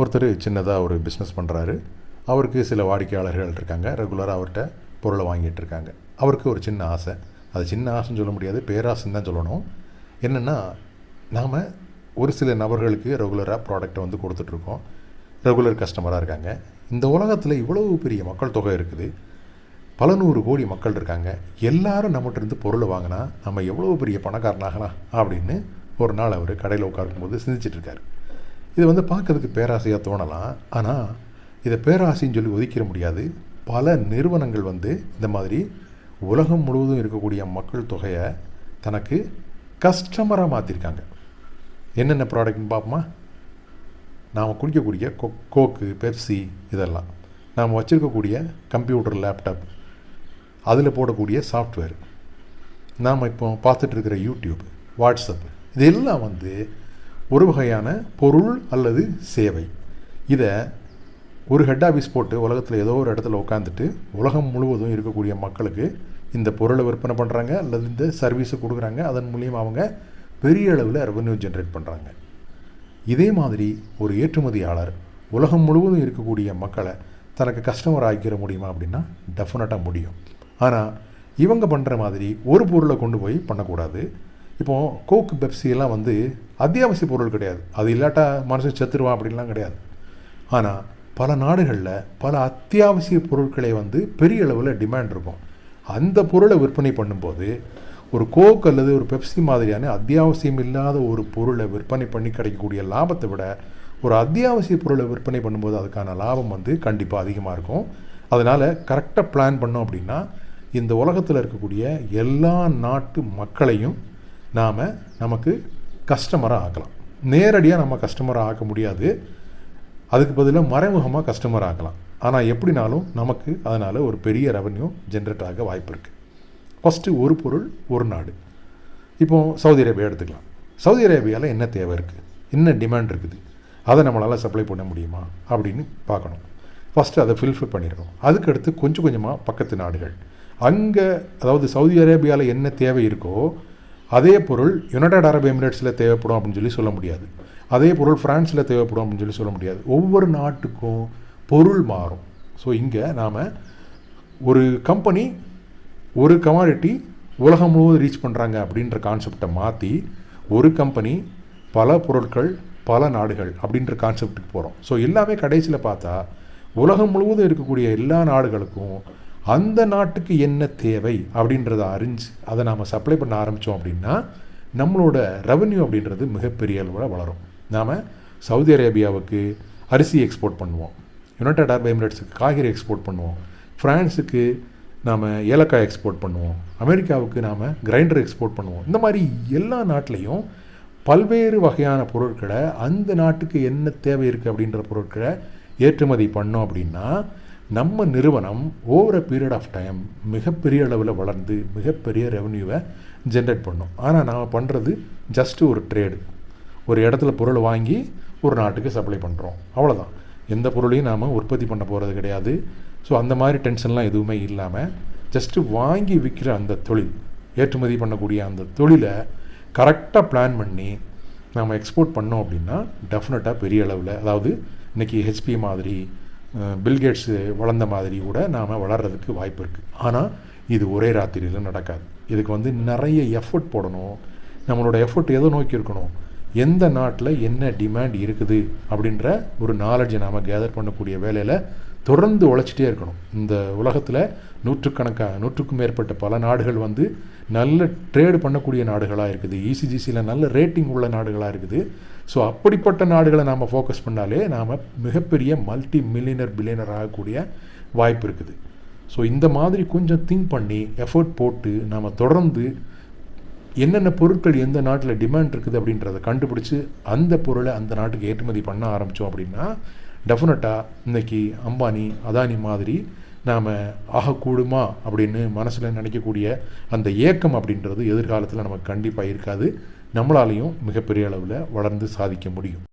ஒருத்தர் சின்னதாக ஒரு பிஸ்னஸ் பண்ணுறாரு அவருக்கு சில வாடிக்கையாளர்கள் இருக்காங்க. ரெகுலராக அவர்கிட்ட பொருளை வாங்கிட்டு இருக்காங்க. அவருக்கு ஒரு சின்ன ஆசை. அது சின்ன ஆசைன்னு சொல்ல முடியாது. பேராசைன்னு தான் சொல்லணும். என்னென்னா நாம் ஒரு சில நபர்களுக்கு ரெகுலராக ப்ராடக்டை வந்து கொடுத்துட்ருக்கோம் ரெகுலர் கஸ்டமராக இருக்காங்க. இந்த உலகத்தில் இவ்வளவு பெரிய மக்கள் தொகை இருக்குது. பல நூறு கோடி மக்கள் இருக்காங்க. எல்லாரும் நம்மகிட்ட இருந்து பொருளை வாங்கினா நம்ம எவ்வளோ பெரிய பணக்காரனாகலாம் அப்படின்னு ஒரு நாள் அவர் கடையில் உட்காரும்போது சிந்திச்சிட்ருக்காரு இது வந்து பார்க்கறதுக்கு பேராசையாக தோணலாம். ஆனால் இதை பேராசைன்னு சொல்லி ஒதுக்கிட முடியாது. பல நிறுவனங்கள் வந்து இந்த மாதிரி உலகம் முழுவதும் இருக்கக்கூடிய மக்கள் தொகையை தனக்கு கஸ்டமராக மாற்றிருக்காங்க என்னென்ன ப்ராடக்ட்னு பார்ப்போமா? நாம் குடிக்கக்கூடிய கோ கோக்கு பெப்சி இதெல்லாம். நாம் வச்சுருக்கக்கூடிய கம்ப்யூட்டர் லேப்டாப் அதில் போடக்கூடிய சாஃப்ட்வேர் நாம் இப்போ பார்த்துட்டு இருக்கிற யூடியூப் வாட்ஸ்அப் இதெல்லாம் வந்து ஒரு வகையான பொருள் அல்லது சேவை. இதை ஒரு ஹெட் ஆஃபீஸ் போட்டு உலகத்தில் ஏதோ ஒரு இடத்துல உட்காந்துட்டு உலகம் முழுவதும் இருக்கக்கூடிய மக்களுக்கு இந்த பொருளை விற்பனை பண்ணுறாங்க அல்லது இந்த சர்வீஸை கொடுக்குறாங்க அதன் மூலியம் அவங்க பெரிய அளவில் ரெவன்யூ ஜென்ரேட் பண்ணுறாங்க இதே மாதிரி ஒரு ஏற்றுமதியாளர் உலகம் முழுவதும் இருக்கக்கூடிய மக்களை தனக்கு கஸ்டமர் ஆக்கிற முடியுமா அப்படின்னா டெஃபினட்டாக முடியும். ஆனால் இவங்க பண்ணுற மாதிரி ஒரு பொருளை கொண்டு போய் பண்ணக்கூடாது. இப்போது கோக்கு பெப்சி எல்லாம் வந்து அத்தியாவசிய பொருள் கிடையாது. அது இல்லாட்டா மனுஷன் செத்துருவான் அப்படின்லாம் கிடையாது. ஆனால் பல நாடுகளில் பல அத்தியாவசிய பொருட்களை வந்து பெரிய அளவில் டிமாண்ட் இருக்கும். அந்த பொருளை விற்பனை பண்ணும்போது ஒரு கோக் அல்லது ஒரு பெப்சி மாதிரியான அத்தியாவசியம் இல்லாத ஒரு பொருளை விற்பனை பண்ணி கிடைக்கக்கூடிய லாபத்தை விட ஒரு அத்தியாவசிய பொருளை விற்பனை பண்ணும்போது அதுக்கான லாபம் வந்து கண்டிப்பாக அதிகமாக இருக்கும். அதனால் கரெக்டாக பிளான் பண்ணோம் அப்படின்னா இந்த உலகத்தில் இருக்கக்கூடிய எல்லா நாட்டு மக்களையும் நாம் நமக்கு கஸ்டமராக ஆக்கலாம் நேரடியாக நம்ம கஸ்டமராக ஆக்க முடியாது. அதுக்கு பதிலாக மறைமுகமாக கஸ்டமர் ஆகலாம். ஆனால் எப்படினாலும் நமக்கு அதனால் ஒரு பெரிய ரெவன்யூ ஜென்ரேட் ஆக வாய்ப்பு இருக்குது ஃபஸ்ட்டு ஒரு பொருள் ஒரு நாடு. இப்போ சவுதி அரேபியா எடுத்துக்கலாம். சவுதி அரேபியாவில் என்ன தேவை இருக்குது என்ன டிமாண்ட் இருக்குது? அதை நம்மளால் சப்ளை பண்ண முடியுமா? அப்படின்னு பார்க்கணும். ஃபஸ்ட்டு அதை ஃபில்ஃபில் பண்ணிடணும். அதுக்கடுத்து கொஞ்சம் கொஞ்சமாக பக்கத்து நாடுகள். அங்கே அதாவது சவுதி அரேபியாவில் என்ன தேவை இருக்கோ அதே பொருள் யுனைடட் அரப் எமிரேட்ஸில் தேவைப்படும் அப்படின்னு சொல்லி சொல்ல முடியாது. அதே பொருள் ஃப்ரான்ஸில் தேவைப்படும் அப்படின்னு சொல்லி சொல்ல முடியாது. ஒவ்வொரு நாட்டுக்கும் பொருள் மாறும். ஸோ இங்கே நாம் ஒரு கம்பெனி ஒரு கமாடிட்டி உலகம் முழுவதும் ரீச் பண்ணுறாங்க அப்படின்ற கான்செப்டை மாற்றி ஒரு கம்பெனி பல பொருட்கள் பல நாடுகள் அப்படின்ற கான்செப்டுக்கு போகிறோம் ஸோ எல்லாமே கடைசியில் பார்த்தா உலகம் முழுவதும் இருக்கக்கூடிய எல்லா நாடுகளுக்கும் அந்த நாட்டுக்கு என்ன தேவை அப்படின்றத அறிஞ்சு அதை நாம் சப்ளை பண்ண ஆரம்பித்தோம் அப்படின்னா நம்மளோட ரெவன்யூ அப்படின்றது மிகப்பெரிய அளவில் வளரும். நாம் சவுதி அரேபியாவுக்கு அரிசி எக்ஸ்போர்ட் பண்ணுவோம். யுனைடட் அரப் எமிரேட்ஸுக்கு காய்கறி எக்ஸ்போர்ட் பண்ணுவோம். ஃப்ரான்ஸுக்கு நாம் ஏலக்காய் எக்ஸ்போர்ட் பண்ணுவோம். அமெரிக்காவுக்கு நாம் கிரைண்டர் எக்ஸ்போர்ட் பண்ணுவோம். இந்த மாதிரி எல்லா நாட்டிலையும் பல்வேறு வகையான பொருட்களை அந்த நாட்டுக்கு என்ன தேவை இருக்குது அப்படின்ற பொருட்களை ஏற்றுமதி பண்ணோம் அப்படின்னா நம்ம நிறுவனம் over a period of time மிகப்பெரிய அளவில் வளர்ந்து மிகப்பெரிய ரெவன்யூவை ஜென்ரேட் பண்ணும். ஆனால் நாம் பண்ணுறது ஜஸ்ட்டு ஒரு ட்ரேடு ஒரு இடத்துல பொருள் வாங்கி ஒரு நாட்டுக்கு சப்ளை பண்ணுறோம் அவ்வளோதான் எந்த பொருளையும் நாம் உற்பத்தி பண்ண போகிறது கிடையாது. ஸோ அந்த மாதிரி டென்ஷன்லாம் எதுவுமே இல்லாமல் ஜஸ்ட்டு வாங்கி விற்கிற அந்த தொழில் ஏற்றுமதி பண்ணக்கூடிய அந்த தொழிலை கரெக்டாக பிளான் பண்ணி நாம் எக்ஸ்போர்ட் பண்ணோம் அப்படின்னா டெஃபினட்டாக பெரிய அளவில் அதாவது இன்றைக்கி ஹெச்பி மாதிரி பில்கேட்ஸு வளர்ந்த மாதிரி கூட நாம் வளர்கிறதுக்கு வாய்ப்பு இருக்குது ஆனால் இது ஒரே ராத்திரியில் நடக்காது. இதுக்கு வந்து நிறைய எஃபர்ட் போடணும். நம்மளோட எஃபர்ட் எதை நோக்கி இருக்கணும்? எந்த நாட்டில் என்ன டிமாண்ட் இருக்குது? அப்படின்ற ஒரு நாலேஜை நாம் கேதர் பண்ணக்கூடிய வேலையில் தொடர்ந்து உழைச்சிட்டே இருக்கணும். இந்த உலகத்தில் நூற்றுக்கணக்காக நூற்றுக்கும் மேற்பட்ட பல நாடுகள் வந்து நல்ல ட்ரேடு பண்ணக்கூடிய நாடுகளாக இருக்குது. இசிஜிசியில் நல்ல ரேட்டிங் உள்ள நாடுகளாக இருக்குது. ஸோ அப்படிப்பட்ட நாடுகளை நாம் ஃபோக்கஸ் பண்ணாலே நாம் மிகப்பெரிய மல்டி மில்லியனர் பில்லியனர் ஆகக்கூடிய வாய்ப்பு இருக்குது. ஸோ இந்த மாதிரி கொஞ்சம் திங்க் பண்ணி எஃபர்ட் போட்டு நாம் தொடர்ந்து என்னென்ன பொருட்கள் எந்த நாட்டில் டிமாண்ட் இருக்குது அப்படின்றத கண்டுபிடிச்சி அந்த பொருளை அந்த நாட்டுக்கு ஏற்றுமதி பண்ண ஆரம்பித்தோம் அப்படின்னா டெஃபினட்டாக இன்றைக்கி அம்பானி அதானி மாதிரி நாம் ஆகக்கூடுமா அப்படின்னு மனசில் நினைக்கக்கூடிய அந்த ஏக்கம் அப்படின்றது எதிர்காலத்தில் நமக்கு கண்டிப்பாக இருக்காது. நம்மளாலையும் மிகப்பெரிய அளவில் வளர்ந்து சாதிக்க முடியும்.